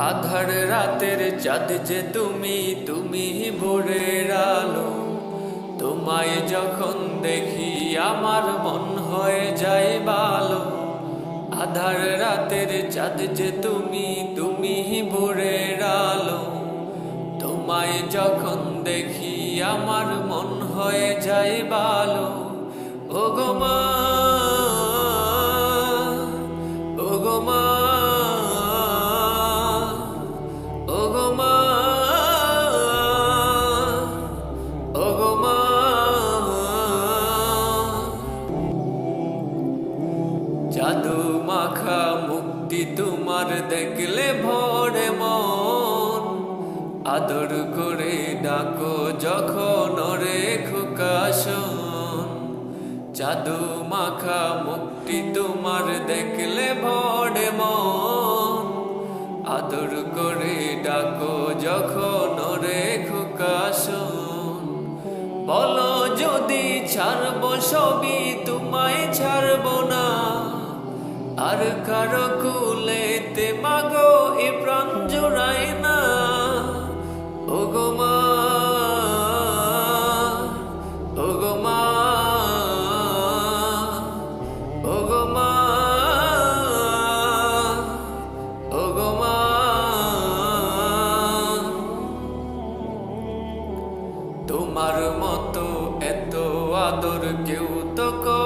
আধার রাতের চাঁদ যে তুমি তুমি ভোরের আলো। তোমায় যখন দেখি আমার মন হয়ে যায় বালো আধার রাতের চাঁদ যে তুমি তুমি ভোরের আলো। তোমায় যখন দেখি আমার মন হয়ে যায় বালো ও গোমা জাদু মাখা মুক্তি তোমার দেখলে ভরে মন। আদর করে ডাকো যখন রে খুকাশন জাদু মাখা মুক্তি তোমার দেখলে ভরে মন। আদর করে ডাকো যখন রে খুকাশন বলো যদি ছাড়বো সবই তোমায় ছাড়বো না আর কারও কুলেতে মাগো এ প্রাণ জোড়াই না। ও গো মা ও মা ও মা ও মা। তোমার মতো এত আদর কেউ তো করে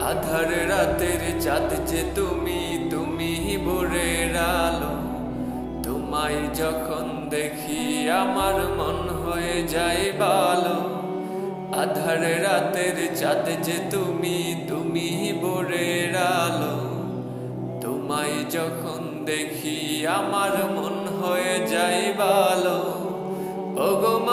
আধার রাতের চাঁদ যে তুমি তুমি ভোরের আলো। তোমায় যখন দেখি আমার মন হয়ে যায় ভালো আধার রাতের চাঁদ যে তুমি তুমি ভোরের আলো। তোমায় যখন দেখি আমার মন হয়ে যায় গো মা